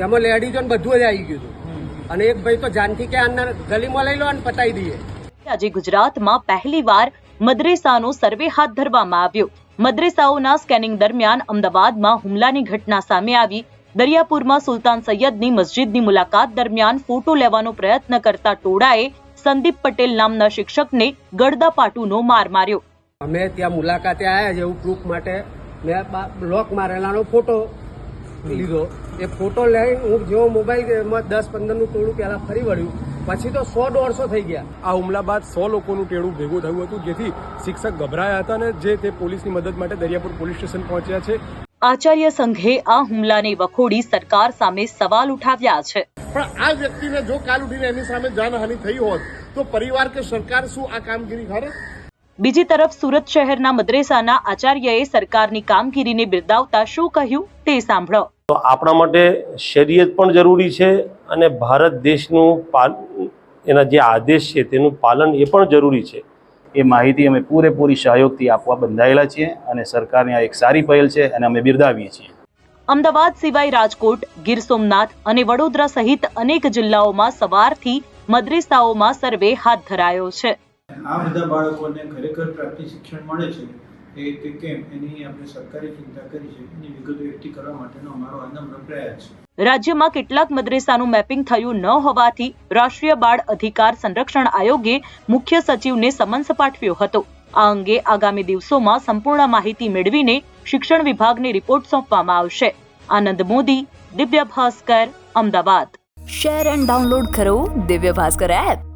એમાં લેડીઝો બધું જ આવી ગયું હતું. અને એક ભાઈ તો જાનથી કે અંદર ગલીમાં લઈ લો અને પતાવી દઈએ. આજે ગુજરાતમાં પહેલીવાર મદ્રેસાનો સર્વે હાથ ધરવામાં આવ્યો. મદ્રેસાઓના સ્કેનિંગ દરમિયાન અમદાવાદમાં હુમલાની ઘટના સામે આવી. દરિયાપુરમાં સુલતાન સૈયદની મસ્જિદની મુલાકાત દરમિયાન ફોટો લેવાનો પ્રયત્ન કરતા ટોળાએ સંદીપ પટેલ નામના શિક્ષકને ગળદાપાટુનો માર માર્યો. અમે ત્યાં મુલાકાતે આવ્યા છે એવું પ્રૂફ માટે મેં બ્લોક મારેલાનો ફોટો લીધો. એ ફોટો લઈને હું જેવો મોબાઈલમાં દસ પંદરનું ટોળું પહેલા ફરી વળ્યું. પછી તો સો દોઢસો થઈ ગયા. આ હુમલા બાદ સો લોકોનું ટેડું ભેગું થયું હતું જેથી શિક્ષક ગભરાયા હતા અને જે તે પોલીસની મદદ માટે દરિયાપુર પોલીસ સ્ટેશન પહોંચ્યા છે. આચાર્ય સંઘે આ હુમલાને વખોડી સરકાર સામે સવાલ ઉઠાવ્યા છે. પણ આ વ્યક્તિને જો કાલ ઉઠીને એની સામે જાનહાનિ થઈ હોત તો પરિવાર કે સરકાર શું આ કામગીરી કરે? બીજી તરફ સુરત શહેરના મદ્રેસાના આચાર્યએ સરકારની કામગીરીને બિરદાવતા શું કહ્યું તે સાંભળો. તો આપણા માટે શરીયત પણ જરૂરી છે અને ભારત દેશનું એના જે આદેશ છે તેનું પાલન એ પણ જરૂરી છે. એ માહિતી અમે પૂરેપૂરી સહયોગથી આપવા બંધાયેલા છીએ અને સરકારની આ એક સારી પહેલ છે અને અમે બિરદાવીએ છીએ. અમદાવાદ સિવાય રાજકોટ ગીર સોમનાથ અને વડોદરા સહિત અનેક જિલ્લાઓમાં સવારથી મદ્રેસાઓમાં સર્વે હાથ ધરાયો છે. આ બધા બાળકોને ખરેખર પ્રાપ્તિ શિક્ષણ મળે છે એ કે કેમ? એની આપણે સરકારે ચિંતા કરી છે. એની વિગતો એકઠી કરવા માટેનો અમારો આ પ્રયાસ છે. રાજ્યમાં કેટલાક મદ્રેસાનું મેપિંગ થયું ન હોવાથી રાષ્ટ્રીય બાળ અધિકાર સંરક્ષણ આયોગે મુખ્ય સચિવને સમન્સ પાઠવ્યો હતો. આ અંગે આગામી દિવસોમાં સંપૂર્ણ માહિતી મેળવીને શિક્ષણ વિભાગને રિપોર્ટ સોંપવામાં આવશે. Anand Modi Divya Bhaskar Ahmedabad. Share and download કરો દિવ્ય ભાસ્કર એપ.